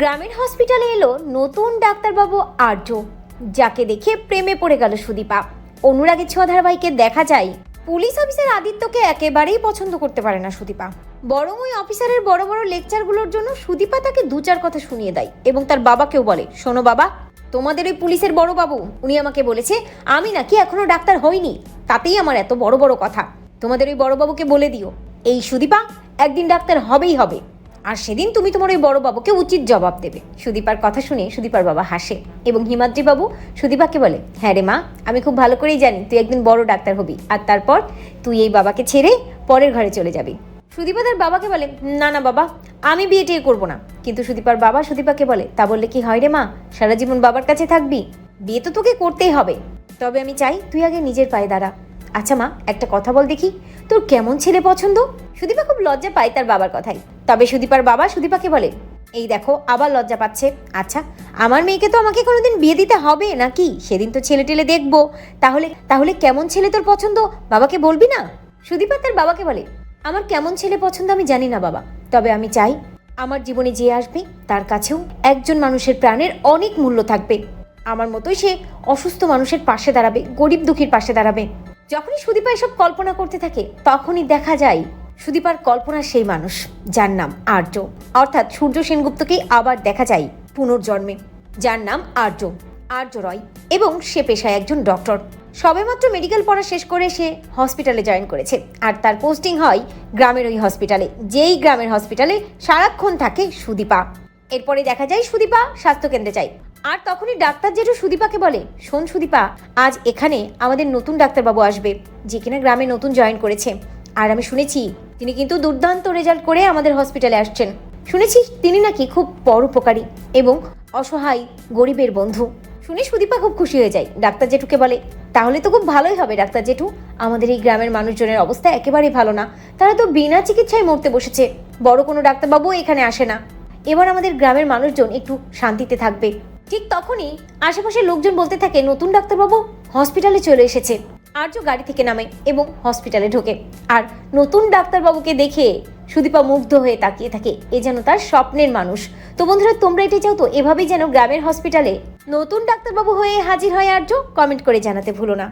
গ্রামীণ হসপিটালে এলো নতুন ডাক্তারবাবু আর্য, যাকে দেখে প্রেমে পড়ে গেল সুদীপা। অনুরাগের ছোঁয়া দেখা যায়, পুলিশ অফিসার আদিত্যকে একেবারেই পছন্দ করতে পারে না সুদীপা। বরং ওই অফিসারের বড় বড় লেকচারগুলোর জন্য সুদীপা তাকে দু চার কথা শুনিয়ে দেয় এবং তার বাবাকেও বলে, শোনো বাবা, তোমাদের ওই পুলিশের বড় বাবু, উনি আমাকে বলেছে, আমি নাকি এখনও ডাক্তার হইনি। তাতেই আমার এত বড় বড় কথা। তোমাদের ওই বড় বাবুকে বলে দিও। এই সুদীপা, একদিন ডাক্তার হবেই হবে। আর সেদিন তুমি তোমার ওই বড় বাবুকে উচিত জবাব দেবে। সুদীপার কথা শুনে সুদীপার বাবা হাসে এবং হিমাদ্রি বাবু সুদীপাকে বলে হ্যাঁ রে মা, আমি খুব ভালো করেই জানি তুই একদিন বড় ডাক্তার হবি আর তারপর তুই এই বাবাকে ছেড়ে পরের ঘরে চলে যাবি। সুদীপা তার বাবাকে বলে, না না বাবা, আমি বিয়ে টিয়ে করব না। কিন্তু সুদীপার বাবা সুদীপাকে বলে, তা বললে কি হয় রে মা, সারা জীবন বাবার কাছে থাকবি? বিয়ে তো তোকে করতেই হবে। তবে আমি চাই তুই আগে নিজের পায়ে দাঁড়া। আচ্ছা মা, একটা কথা বল দেখি, তোর কেমন ছেলে পছন্দ? সুদীপা খুব লজ্জা পায় তার বাবার কথাই। তবে সুদীপার বাবা সুদীপাকে বলে, এই দেখো, আবার লজ্জা পাচ্ছে। আচ্ছা আমার মেয়েকে তো আমাকে কোনোদিন বিয়ে দিতে হবে নাকি? সেদিন তো ছেলে টেলে দেখব। তাহলে তাহলে কেমন ছেলে তোর পছন্দ? বাবাকে বলবি না? সুদীপা তার বাবাকে বলে, আমার কেমন ছেলে পছন্দ আমি জানি না বাবা। তবে আমি চাই আমার জীবনে যে আসবে, তার কাছেও একজন মানুষের প্রাণের অনেক মূল্য থাকবে। আমার মতোই সে অসুস্থ মানুষের পাশে দাঁড়াবে, গরিব দুঃখীর পাশে দাঁড়াবে। যখনই সুদীপা এসব কল্পনা করতে থাকে, তখনই দেখা যায় সুদীপার কল্পনার সেই মানুষ, যার নাম আর্য। অর্থাৎ সূর্য সেনগুপ্তকেই আবার দেখা যায় পুনর্জন্মে। যার নাম আর্য আর্য রয় এবং সে পেশায় একজন ডক্টর। সবেমাত্র মেডিকেল পড়া শেষ করে সে হসপিটালে জয়েন করেছে। আর তার পোস্টিং হয় গ্রামের ওই হসপিটালে, যেই গ্রামের হসপিটালে সারাক্ষণ থাকে সুদীপা। এরপরে দেখা যায় সুদীপা স্বাস্থ্যকেন্দ্রে যায়। আর তখনই ডাক্তার জেঠু সুদীপাকে বলে, শোন সুদীপা, আজ এখানে আমাদের নতুন ডাক্তারবাবু আসবে, যে কিনা গ্রামে নতুন জয়েন করেছে। আর আমি শুনেছি তিনি কিন্তু দুর্দান্ত রেজাল্ট করে আমাদের হসপিটালে আসছেন। শুনেছি তিনি নাকি খুব পরোপকারী এবং অসহায় গরিবের বন্ধু। শুনে সুদীপা খুব খুশি হয়ে যায়, ডাক্তার জেঠুকে বলে। তাহলে তো খুব ভালোই হবে, ডাক্তার জেঠু। আমাদের এই গ্রামের মানুষজনের অবস্থা একেবারেই ভালো না। তারা তো বিনা চিকিৎসায় মরতে বসেছে। বড় কোনো ডাক্তারবাবু এখানে আসে না। এবার আমাদের গ্রামের মানুষজন একটু শান্তিতে থাকবে। ঠিক তখনই আশেপাশের লোকজন বলতে থাকে, নতুন ডাক্তারবাবু হসপিটালে চলে এসেছে। আর্য গাড়ি থেকে নামে এবং হসপিটালে ঢোকে। আর নতুন ডাক্তারবাবুকে দেখে সুদীপা মুগ্ধ হয়ে তাকিয়ে থাকে। এ যেন তার স্বপ্নের মানুষ। তো বন্ধুরা, তোমরা এটা চাও তো? এভাবেই যেন গ্রামের হসপিটালে নতুন ডাক্তারবাবু হয়ে হাজির হয় আর্য? কমেন্ট করে জানাতে ভুলো না।